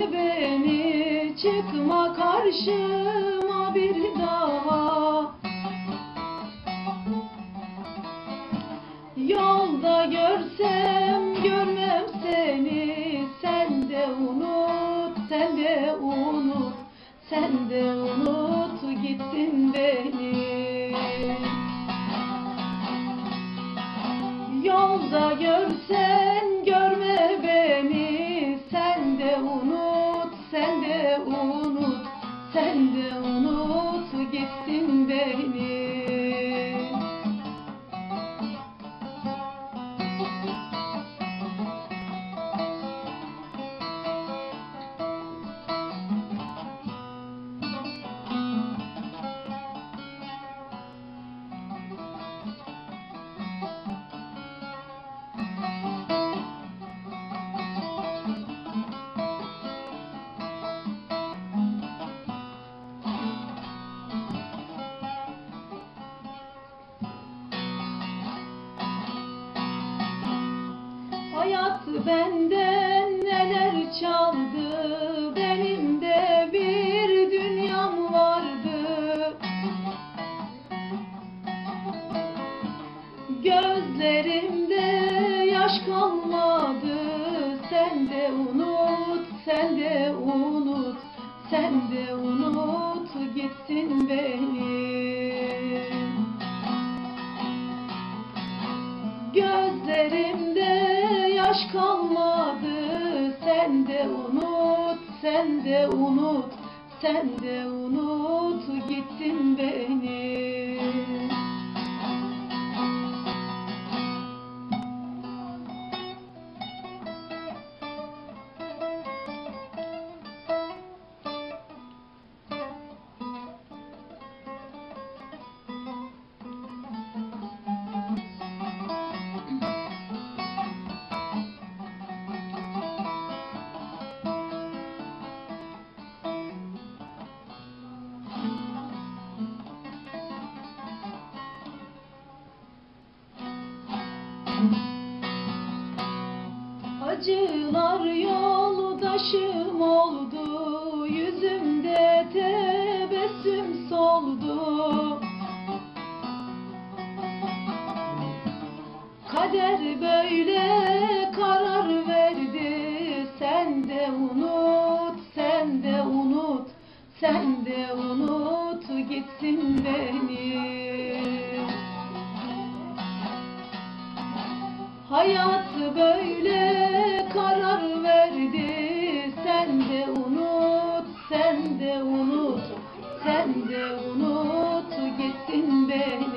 Beni Çıkma karşıma bir daha. Yolda görsem görmem seni. Sen de unut, sen de unut. Sen de unut gittin beni. Yolda görsen sen de unut Sen de unut Hayat benden neler çaldı? Benim de bir dünyam vardı. Gözlerimde yaş kalmadı. Sen de unut, sen de unut Sen de unut gitsin beni Gözlerimde yaş kalmadı Sen de unut, sen de unut Sen de unut gittin beni Acılar yoldaşım oldu Yüzümde tebessüm soldu. Kader böyle karar verdi Sen de unut, sen de unut Sen de unut gitsin beni Hayat böyle karar verdi. Sen de unut, sen de unut Sen de unut. Gittin beni